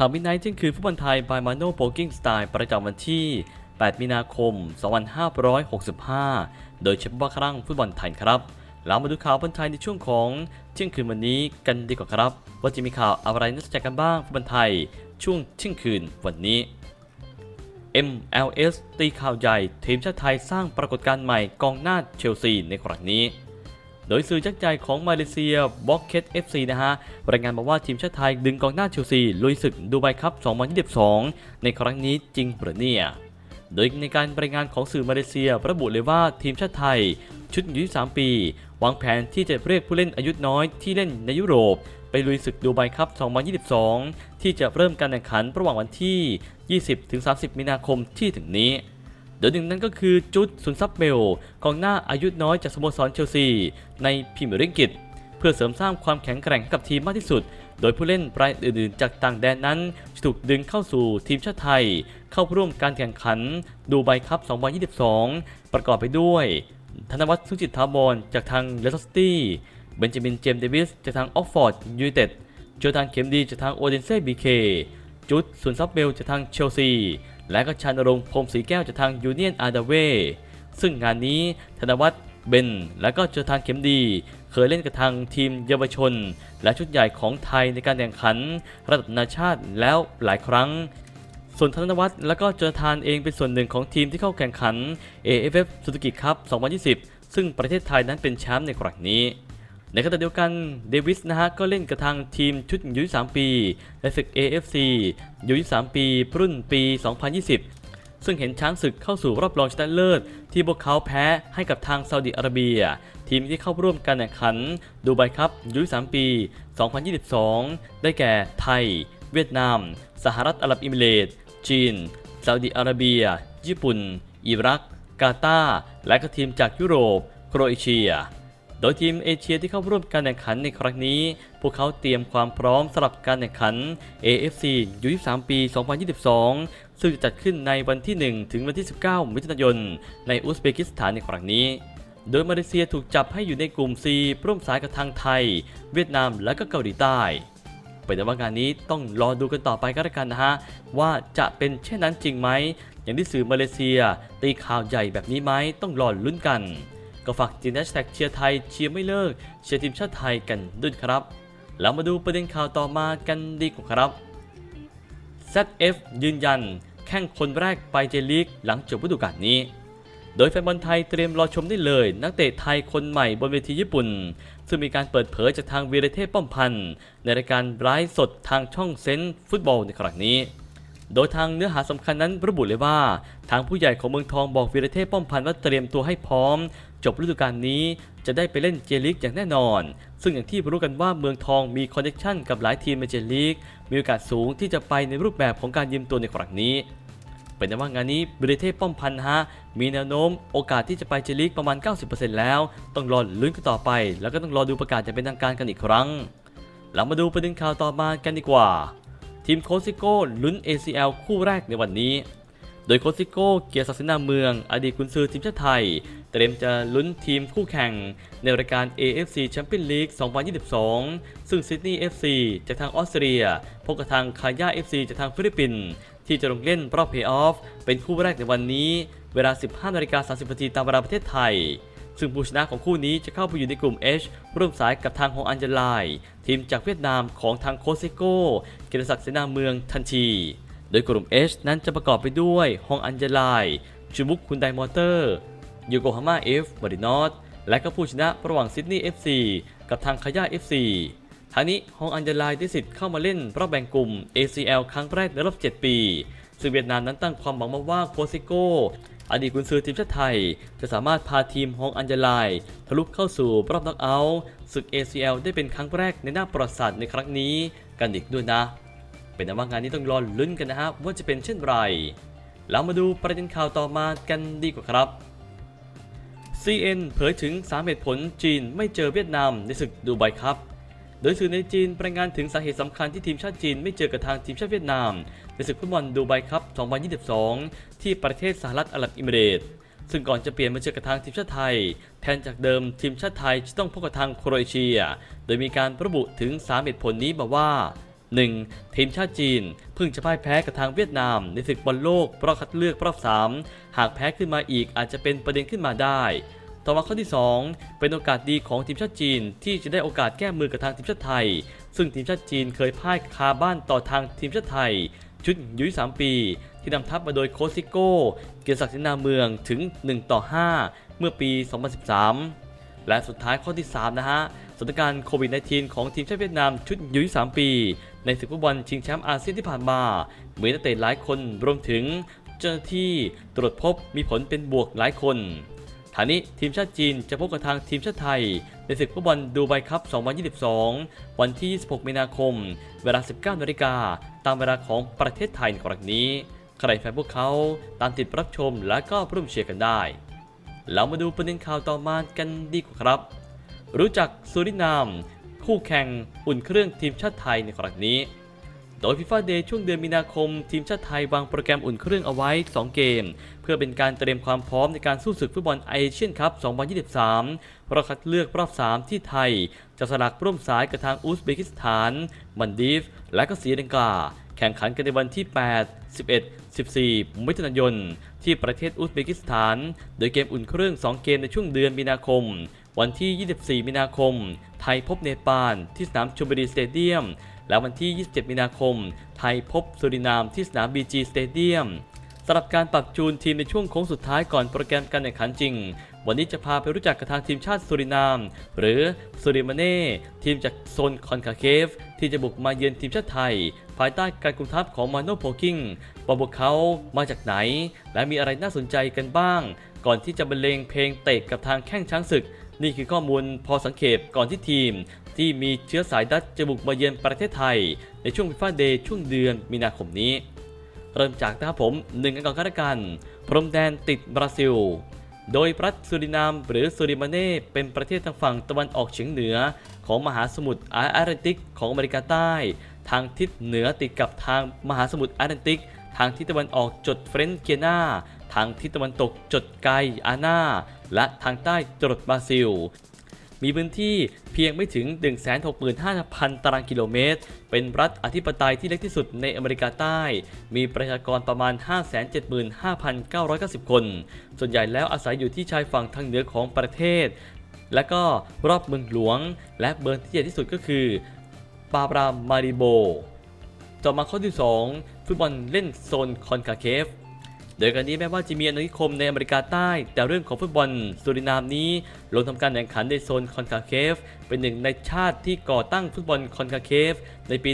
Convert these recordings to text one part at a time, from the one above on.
ข่าวมิดไนท์เที่ยงคืนฟุตบอลไทยบายมาโนโ o กิ้งสไตล์ประจำวันที่ 8 มีนาคม 2565 โดยเฉพาะครั้งฟุตบอลไทยครับเรามาดูข่าวฟุตบอลไทยในช่วงของเที่ยงคืนวันนี้กันดีกว่าครับ ว่าจะมีข่าวอะไรน่าสนใจกันบ้างฟุตบอลไทย ช่วงเที่ยงคืนวันนี้ MLS ตีข่าวใหญ่ทีมชาติไทยสร้างปรากฏการณ์ใหม่กองหน้าเชลซีในครั้งนี้ โดยสื่อจักใจของมาเลเซียบ็อกเก็ต FC นะฮะรายงานมาว่าทีมชาติไทยดึงกองหน้าเชลซีลุยศึกดูไบคัพ2022 ในครั้งนี้จริงหรือเนี่ย โดยในการรายงานของสื่อมาเลเซีย ระบุเลยว่าทีมชาติไทย ชุดอายุ3ปี วางแผนที่จะเรียกผู้เล่นอายุน้อยที่เล่นในยุโรป ไปลุยศึกดูไบคัพ2022 ที่จะเริ่มการแข่งขันระหว่างวันที่ 20-30 มีนาคมที่ถึงนี้ โดยหนึ่งนั้นก็คือจุดซุนซับเบลกองหน้าอายุน้อยจากสโมสรเชลซี ในพรีเมียร์ลีกอังกฤษเพื่อเสริมสร้างความแข็งแกร่งให้กับทีมมากที่สุด โดยผู้เล่นรายอื่นๆ จากต่างแดนนั้นถูกดึงเข้าสู่ทีมชาติไทย เข้าร่วมการแข่งขันดูไบคัพ 2022 ประกอบไปด้วย ธนวัฒน์สุจิตถาวรจากทางเลสเตอร์ซิตี้ เบนจามิน เจมส์เดวิส จากทางออกฟอร์ดยูไนเต็ดโจทานเข็มดีจากทางโอเดนเซ่บีเค จุดซุนซับเบลจากทางเชลซี และก็ชานรงพรมศรีแก้วจากทางยูเนียนอาร์ดเวซึ่งงานนี้ธนวัฒน์เบน และก็เจอทางเข็มดี เคยเล่นกับทางทีมเยาวชน และชุดใหญ่ของไทยในการแข่งขัน ระดับนานาชาติแล้วหลายครั้ง ส่วนธนวัฒน์และก็เจอทานเองเป็นส่วนหนึ่งของทีมที่เข้าแข่งขัน AFF Suzuki Cup 2020 ซึ่งประเทศไทยนั้นเป็นแชมป์ในครั้งนี้ ในขณะเดียวกันเดวิสนะฮะก็เล่นกับทางทีมชุดยุ23ปีและศึก AFC ยุ23ปีรุ่นปี 2020 ซึ่งเห็นช้างศึกเข้าสู่รอบรองชนะเลิศ ที่พวกเขาแพ้ให้กับทางซาอุดิอาระเบีย ทีมที่เข้าร่วมการแข่งขันดูไบครับยุ23ปี 2022 ได้แก่ไทย เวียดนาม สหรัฐอาหรับอิมิเรตจีนซาอุดิอาระเบีย ญี่ปุ่น อิรัก กาตาร์และก็ทีมจากยุโรป โครเอเชีย โดยทีมเอเชียที่เข้าร่วมการแข่งขันในครั้งนี้ พวกเขาเตรียมความพร้อมสำหรับการแข่งขัน AFC ยู23 ปี 2022 ซึ่งจะจัดขึ้นในวันที่ 1 ถึงวันที่ 19 มิถุนายน ในอุซเบกิสถานในครั้งนี้ โดยมาเลเซียถูกจับให้อยู่ในกลุ่ม C ร่วมสายกับทางไทย เวียดนามและก็เกาหลีใต้เป็นแต่ว่างานนี้ต้องรอดูกันต่อไปก็แล้วกันนะฮะ ว่าจะเป็นเช่นนั้นจริงไหม อย่างที่สื่อมาเลเซีย ตีข่าวใหญ่แบบนี้ไหมต้องรอลุ้นกัน ก็ฝากจีนแฮชแท็กเชียร์ไทยเชียร์ไม่เลิกเชียร์ทีมชาติไทยกันด้วยครับ แล้วมาดูประเด็นข่าวต่อมากันดีกว่าครับ ZF ยืนยัน แข่งคนแรกไปเจลีกหลังจบฤดูกาลนี้ โดยแฟนบอลไทยเตรียมรอชมได้เลย นักเตะไทยคนใหม่บนเวทีญี่ปุ่น ซึ่งมีการเปิดเผยจากทางวีรเทพป้อมพันธ์ในรายการไลฟ์สดทางช่องเซนต์ฟุตบอลในครั้งนี้โดยทางเนื้อหาสำคัญนั้นระบุเลยว่า ทางผู้ใหญ่ของเมืองทองบอกวีรเทพป้อมพันธ์ว่าเตรียมตัวให้พร้อม จบฤดูกาลนี้จะได้ไปเล่นเจลีกอย่างแน่นอน ซึ่งอย่างที่รู้กันว่าเมืองทองมีคอนเนคชั่นกับหลายทีมในเจลีกมีโอกาสสูงที่จะไปในรูปแบบของการยืมตัวในครั้งนี้ เป็นแต่ว่างานนี้บริเทพป้อมพันธ์ฮะ มีแนวโน้มโอกาสที่จะไปเจลีกประมาณ 90%แล้ว ต้องรอลุ้นกันต่อไป แล้วก็ต้องรอดูประกาศจะเป็นทางการกันอีกครั้ง เรามาดูประเด็นข่าวต่อมากันดีกว่า ทีมโคซิโก้ลุ้น ACL คู่แรกในวันนี้ โดยโคซิโก้เกียรติศักดิ์นาเมือง อดีตกุนซือทีมชาติไทย เตรียมจะลุ้นทีมคู่แข่ง ในรายการ AFC Champions League 2022 ซึ่งซิดนีย์ FC จากทางออสเตรเลีย พบกับทางคาย่า FC จากทางฟิลิปปินส์ที่จะลงเล่นรอบเพลย์ออฟเป็นคู่แรกในวันนี้ เวลา 15นาฬิกา30นาทีตามเวลาประเทศไทยซึ่งผู้ชนะของคู่นี้จะเข้าไปอยู่ในกลุ่ม H ร่วมสายกับทางฮองอันเจลาย ทีมจากเวียดนามของทางโคซิโก้เกียรติศักดิ์เสนาเมืองทันที โดยกลุ่ม H นั้นจะประกอบไปด้วยฮองอันเจลายจูบุกคุณไดมอเตอร์ยูโกฮาม่าเอฟบรินอตและก็ผู้ชนะระหว่างซิดนีย์ FC กับทางคาย่า FC ทางนี้ฮองอันเจลายได้สิทธิ์เข้ามาเล่นรอบแบ่งกลุ่ม ACL ครั้งแรกในรอบ 7 ปี ซึ่งเวียดนามนั้นตั้งความหวังมาว่าโคซิโกอดีตกุนซือทีมชาติไทย จะสามารถพาทีมฮองอันเจลายทะลุเข้าสู่รอบน็อกเอาท์ศึก ACL ได้เป็นครั้งแรกในหน้าประวัติศาสตร์ในครั้งนี้กันอีกด้วยนะ เป็นแต่ว่างานนี้ต้องรอลุ้นกันนะฮะว่าจะเป็นเช่นไร เรามาดูประเด็นข่าวต่อมากันดีกว่าครับ CN เผยถึงสาเหตุผลจีนไม่เจอเวียดนามในศึกดูไบครับ โดยสื่อในจีนรายงานถึงสาเหตุสำคัญที่ทีมชาติจีนไม่เจอกับทางทีมชาติเวียดนาม ในศึกฟุตบอลดูไบครับ 2022 ที่ประเทศสหรัฐอาหรับอิมิเรตส์ซึ่งก่อนจะเปลี่ยนมาเจอกับทางทีมชาติไทย แทนจากเดิมทีมชาติไทยจะต้องพบกับทางโครเอเชีย โดยมีการระบุถึงสาเหตุผลนี้มาว่า 1. ทีมชาติจีนเพิ่งจะพ่ายแพ้กับทางเวียดนาม ในศึกบอลโลกรอบคัดเลือกรอบ 3 หากแพ้ขึ้นมาอีกอาจจะเป็นประเด็นขึ้นมาได้ ต่อมาข้อที่ 2 เป็นโอกาสดีของทีมชาติจีน ที่จะได้โอกาสแก้มือกับทางทีมชาติไทย ซึ่งทีมชาติจีนเคยพ่ายคาบ้านต่อทางทีมชาติไทย ชุดยุ23ปี ที่นำทัพมาโดยโค้ชซิโก้เกียรติศักดิ์สินาเมืองถึง 1 ต่อ 5 เมื่อปี 2013และสุดท้ายข้อที่ 3 นะฮะสถานการณ์โควิด -19 ของทีมชาติเวียดนามชุดยุ23ปี ในศึกฟุตบอลชิงแชมป์อาเซียนที่ผ่านมา มีนักเตะหลายคนรวมถึงเจ้าหน้าที่ตรวจพบมีผลเป็นบวกหลายคนทานี้ทีมชาติจีนจะพบกับทางทีมชาติไทย ในศึกฟุตบอลดูไบคัพ 2022 วันที่ 26 มีนาคม เวลา 19นาฬิกาตามเวลาของประเทศไทยในครั้งนี้ ใครแฟนพวกเขาตามติดรับชมและก็ร่วมเชียร์กันได้ เรามาดูประเด็นข่าวต่อมากันดีกว่าครับ รู้จักซูรินาม คู่แข่งอุ่นเครื่องทีมชาติไทยในครั้งนี้ โดย FIFA Day ช่วงเดือนมีนาคม ทีมชาติไทยวางโปรแกรมอุ่นเครื่องเอาไว้ 2 เกม เพื่อเป็นการเตรียมความพร้อมในการสู้ศึกฟุตบอลเอเชียนคัพ 2023รอบคัดเลือกรอบ 3 ที่ไทย จะสลักร่วมสายกับทางอุซเบกิสถานมันดีฟ และก็ศรีลังกาแข่งขันกันในวันที่ 8 11 14 มิถุนายน ที่ประเทศอุซเบกิสถาน โดยเกมอุ่นเครื่อง 2 เกมในช่วงเดือนมีนาคม วันที่ 24 มีนาคม ไทยพบเนปาลที่สนามชลบุรีสเตเดียม และวันที่ 27 มีนาคม ไทยพบสุรินามที่สนาม BG Stadium สำหรับการปรับจูนทีมในช่วงโค้งสุดท้ายก่อนโปรแกรมการแข่งขันจริง วันนี้จะพาไปรู้จักกับทางทีมชาติสุรินาม หรือสุริมาเน่ ทีมจากโซนคอนคาเคฟ ที่จะบุกมาเยือนทีมชาติไทย ภายใต้การคุมทัพของมาโนโพกิงว่าพวกเขามาจากไหน และมีอะไรน่าสนใจกันบ้าง ก่อนที่จะบรรเลงเพลงเตะกับทางแข้งช้างศึก นี่คือข้อมูลพอสังเกตก่อนที่ทีม ที่มีเชื้อสายดัตช์จะบุกมาเยือนประเทศไทย ในช่วงฟีฟ่าเดย์ช่วงเดือนมีนาคมนี้ เริ่มจากนะครับผมหนึ่งกันก่อนก็แล้วกันพรมแดนติดบราซิล โดยรัฐสุรินามหรือสุริมาเน่เป็นประเทศทางฝั่งตะวันออกเฉียงเหนือ ของมหาสมุทรแอตแลนติกของอเมริกาใต้ ทางทิศเหนือติดกับทางมหาสมุทรแอตแลนติก ทางทิศตะวันออกจดเฟรนเกียนาางทิศตะวันตกจดไกอาน่าและทางใต้จดบราซิล มีพื้นที่เพียงไม่ถึง 165,000 ตารางกิโลเมตร เป็นรัฐอธิปไตยที่เล็กที่สุดในอเมริกาใต้ มีประชากรประมาณ 575,990 คน ส่วนใหญ่แล้วอาศัยอยู่ที่ชายฝั่งทางเหนือของประเทศ และก็รอบเมืองหลวง และเมืองที่ใหญ่ที่สุดก็คือปาบรามาริโบ ต่อมาข้อที่ 2 ฟุตบอลเล่นโซนคอนคาเคฟ โดยการนี้แม้ว่าจะมีอาณานิคมในอเมริกาใต้ แต่เรื่องของฟุตบอลสุรินามนี้ลงทำการแข่งขันในโซนคอนคาเคฟ เป็นหนึ่งในชาติที่ก่อตั้งฟุตบอลคอนคาเคฟในปี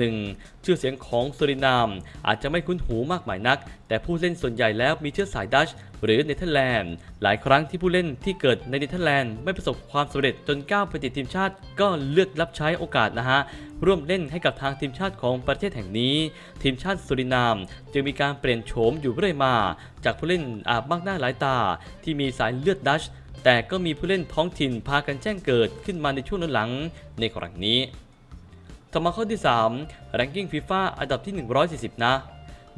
1961 ชื่อเสียงของสุรินาม อาจจะไม่คุ้นหูมากมายนัก แต่ผู้เล่นส่วนใหญ่แล้วมีเชื้อสายดัชหรือเนเธอร์แลนด์ หลายครั้งที่ผู้เล่นที่เกิดในเนเธอร์แลนด์ไม่ประสบความสำเร็จจนก้าวไปติดทีมชาติ ก็เลือกรับใช้โอกาสนะฮะ ร่วมเล่นให้กับทางทีมชาติของประเทศแห่งนี้ ทีมชาติสุรินาม จึงมีการเปลี่ยนโฉมอยู่เรื่อยมา จากผู้เล่นอาบมากหน้าหลายตาที่มีสายเลือดดัช แต่ก็มีผู้เล่นท้องถิ่นพากันแจ้งเกิดขึ้นมาในช่วงหลังในครั้งนี้ต่อมาข้อที่3 ranking FIFA อันดับที่ 140 นะ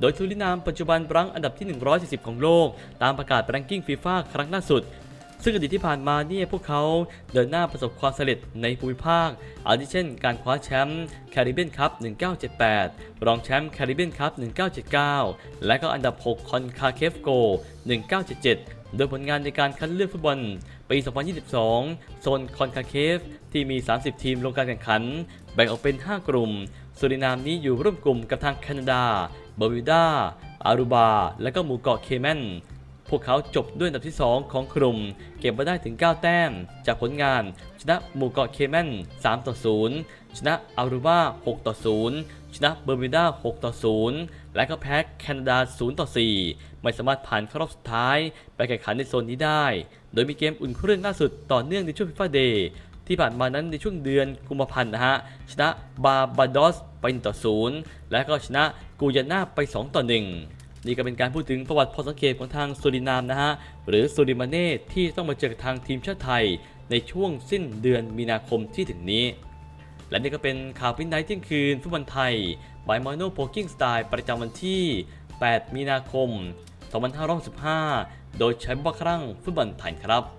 โดยทูรินามปัจจุบันรั้งอันดับที่ 140 ของโลก ตามประกาศ ranking FIFA ครั้งล่าสุด ซึ่งอดีตที่ผ่านมาเนี่ยพวกเขาเดินหน้าประสบความสำเร็จในภูมิภาค อาทิเช่น การคว้าแชมป์แคริบเบียนคัพ 1978 รองแชมป์แคริบเบียนคัพ 1979 และก็อันดับ 6 คอนคาเคฟโก 1977 โดยผลงานในการคัดเลือกฟุตบอลปี 2022 โซนคอนคาเคฟที่มี 30 ทีมลงการแข่งขัน แบ่งออกเป็น 5 กลุ่ม สุรินามนี้อยู่ร่วมกลุ่มกับทางแคนาดา เบอร์มิวดาอารูบา และก็หมู่เกาะเคแมน พวกเขาจบด้วยอันดับที่ 2 ของกลุ่ม เก็บมาได้ถึง 9 แต้ม จากผลงาน ชนะหมู่เกาะเคแมน3ต่อ0ชนะอารูบา6ต่อ0ชนะเบอร์มิวดา6ต่อ0และก็แพ้แคนาดา0ต่อ4ไม่สามารถผ่านเข้ารอบสุดท้าย ไปแข่งขันในโซนนี้ได้ โดยมีเกมอุ่นเครื่องล่าสุดต่อเนื่องในช่วงฟีฟ่าเดย์ที่ผ่านมานั้นในช่วงเดือนกุมภาพันธ์นะฮะ ชนะบาบาดอสไป1ต่อ0และก็ชนะกูยาน่าไป 2 ต่อ 1 นี่ก็เป็นการพูดถึงประวัติพอสังเกตของทางสุรินามนะฮะหรือสุริมาเน่ที่ต้องมาเจอกับทางทีมชาติไทย ในช่วงสิ้นเดือนมีนาคมที่ถึงนี้ และนี่ก็เป็นข่าวพินไนท์เที่ยงคืนฟุตบอลไทยบายมโนโพกิ้งสไตล์ประจำวันที่ 8 มีนาคม 2565โดยใช้บัคครั้งฟุตบอลไทยครับ